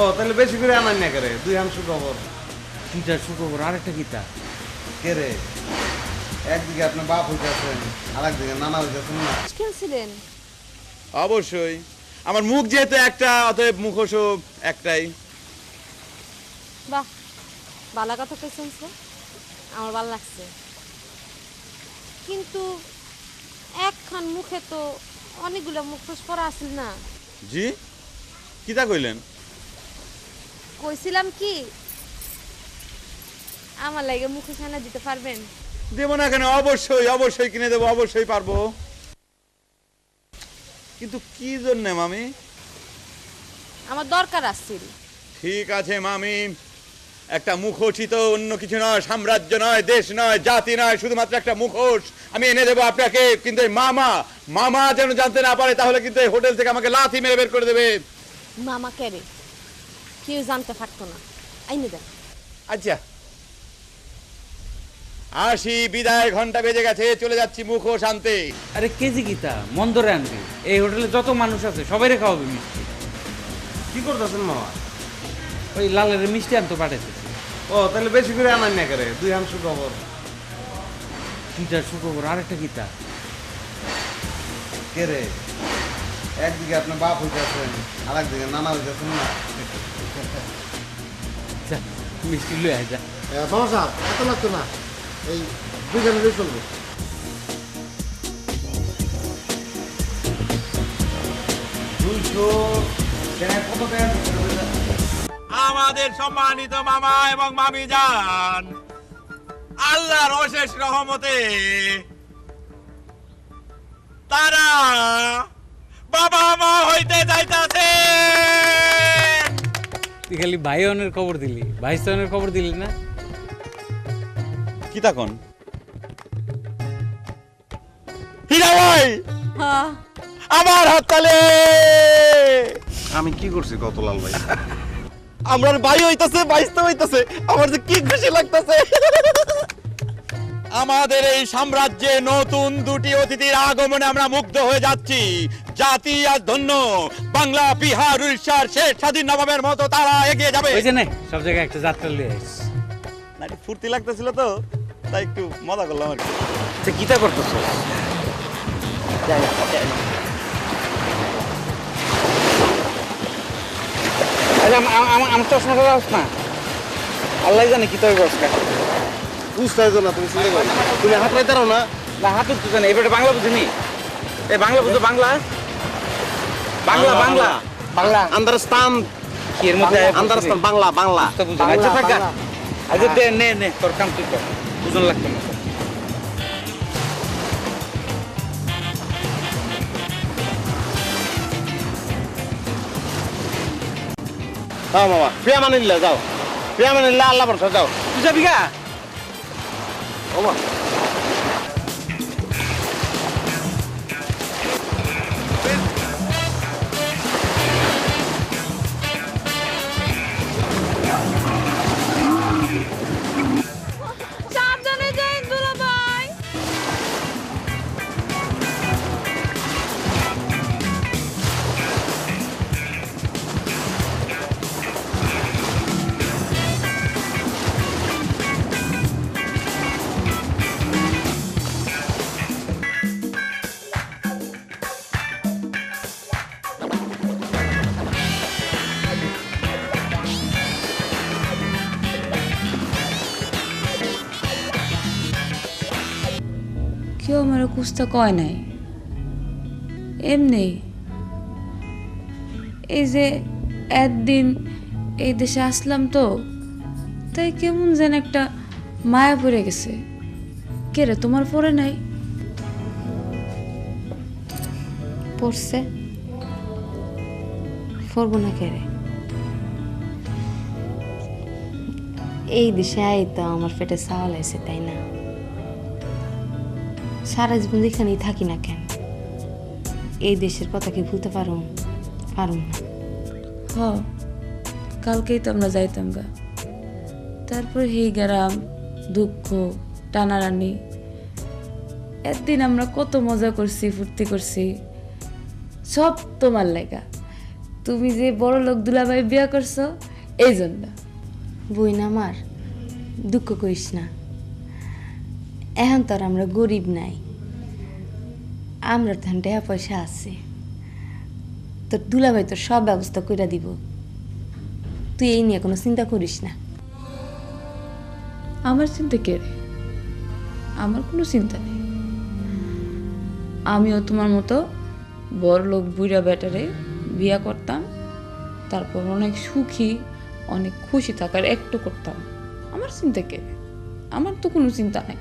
ও তাহলে বেশি করে আনার না করে? দুই হামসু খবর দুইটা শুক্রবার আরেকটা গীতা কে রে একদিকে আপনার বাপ হইতেছেন আর একদিকে নানা হইতেছেন না? খেলছিলেন অবশ্যই। আমার মুখ যেহেতু একটা অতএব মুখোশও একটাই। বাহ বালা কথা কইছেন স্যার। আমার ভালো লাগছে। কিন্তু একখান মুখে তো অনেকগুলো মুখোশ পরা আছিল না। জি? কিতা কইলেন? কইছিলাম কি? আমার লাগে মুখোশ আনা দিতে পারবেন? দেবো না কেন? অবশ্যই অবশ্যই কিনে দেবো অবশ্যই পারব। কিন্তু কি জন্যে মামি? আমার দরকার আসছিল ঠিক আছে মামি। একটা মুখোশই তো অন্য কিছু নয় সাম্রাজ্য নয় দেশ নয় জাতি নয় শুধুমাত্র একটা মুখোশ। আমি এনে দেবো আপনাকে কিন্তু এই মামা মামা যেন জানতে না পারে তাহলে কিন্তু এই হোটেল থেকে আমাকে লাথি মেরে বের করে দেবে। মামা কেরে কেউ জানতে পারতো না আইনে দেন আচ্ছা। আসি বিদায় ঘণ্টা বেজে গেছে চলে যাচ্ছি মুখোশ আনতে আরে কেজি গীতা মন ধরে আনবি। এই হোটেলে যত মানুষ আছে সবাই খাওয়াবে মিষ্টি। কি করতেছেন মামা? ওই লালের মিষ্টি আনতে পাঠাইতেছে। ও তাহলে বেশি করে আনার না করে দুই হামসু খবর দুইটা শুক্রবার আরেকটা গীতা। কে রে? একদিকে আপনার বাপ হইতেছেন আর একদিকে নানা হইতেছেন না। যা, মিষ্টি লয়ে আয় যা। মামা এত লাগতো না। এই চলবে। দুইশো কত টাকা আমাদের সম্মানিত মামা এবং মামি যান আল্লাহর অশেষ রহমতে তারা বাবা মা হইতে যাইতাছে। তুই খালি ভাই অনের খবর দিলি। ভাই সনের খবর দিলি না? কি তখন হীরা ভাই! হ্যাঁ। আমার হাততালে! আমি কি করছি কত লাল ভাই? আমার ভাই হইতাছে বাইসতে হইতাছে। আমার যে কি খুশি লাগতাছে? আমাদের এই সাম্রাজ্যে নতুন দুটি অতিথির আগমনে আমরা মুগ্ধ হয়ে যাচ্ছি। জাতি আর ধন্য বাংলা বিহার উড়িষ্যার শেষ স্বাধীন নবাবের মতো তারা এগিয়ে যাবে। ওই যে নে সব জায়গায় একটা যাত্রা লিয়ে আইস না, একটু ফুর্তি লাগতেছিল তো তাই একটু মজা করলাম আর কি। গীতা করতেছ? আচ্ছা আমার চশমা কথা না আল্লাহ জানে কি তৈরি করছে বুঝতে হইতো না তুমি চিন্তা করো না। তুমি হাত রাইতে না। না হাত উঠতে জানে এবারে বাংলা বুঝিনি এই বাংলা বুঝো বাংলা। বাংলা বাংলা বাংলা। আন্ডারস্ট্যান্ড এর মধ্যে আন্ডারস্ট্যান্ড বাংলা বাংলা। আচ্ছা থাকা আচ্ছা দে নে নে তোর কাম তুই কর। বুঝন লাগতো না। হ্যাঁ মামা। প্রিয়া মানিল্লা যাও। প্রিয়া মানিল্লা আল্লাহ ভরসা যাও। তুই যাবি গা? মামা কেউ আমার কুস্তা কয় নাই। এমনি, এই যে একদিন এই দেশে আসলাম তো, তাই কেমন যেন একটা মায়া পড়ে গেছে। কে রে, তোমার পরে নাই? পড়ছে। পড়ব না কে রে? এই দেশে আই তো আমার পেটে চাওয়াল আছে তাই না? সারা জীবন যেখানেই থাকি না কেন এই দেশের কথা কি ভুলতে পারুম পারুম না। হ কালকেই তো আমরা যাইতাম গা। তারপর এই গ্রাম দুঃখ টানারানি একদিন আমরা কত মজা করছি ফুর্তি করছি। সব তোমার লেগা। তুমি যে বড় লোক দুলাভাই বিয়া করছ এই জন্য বই না আমার দুঃখ করিস না। এখন তো আর আমরা গরিব নাই। আমরা তো এখন টাকা পয়সা আছে। তোর দুলাভাই তোর সব ব্যবস্থা করে দিব। তুই এই নিয়ে কোনো চিন্তা করিস না। আমার চিন্তা কে রে? আমার কোনো চিন্তা নেই। আমিও তোমার মতো বড় লোক বুড়া বেটারে বিয়া করতাম, তারপর অনেক সুখী, অনেক খুশি থাকার একটু করতাম। আমার চিন্তা কে আমার তো কোনো চিন্তা নাই।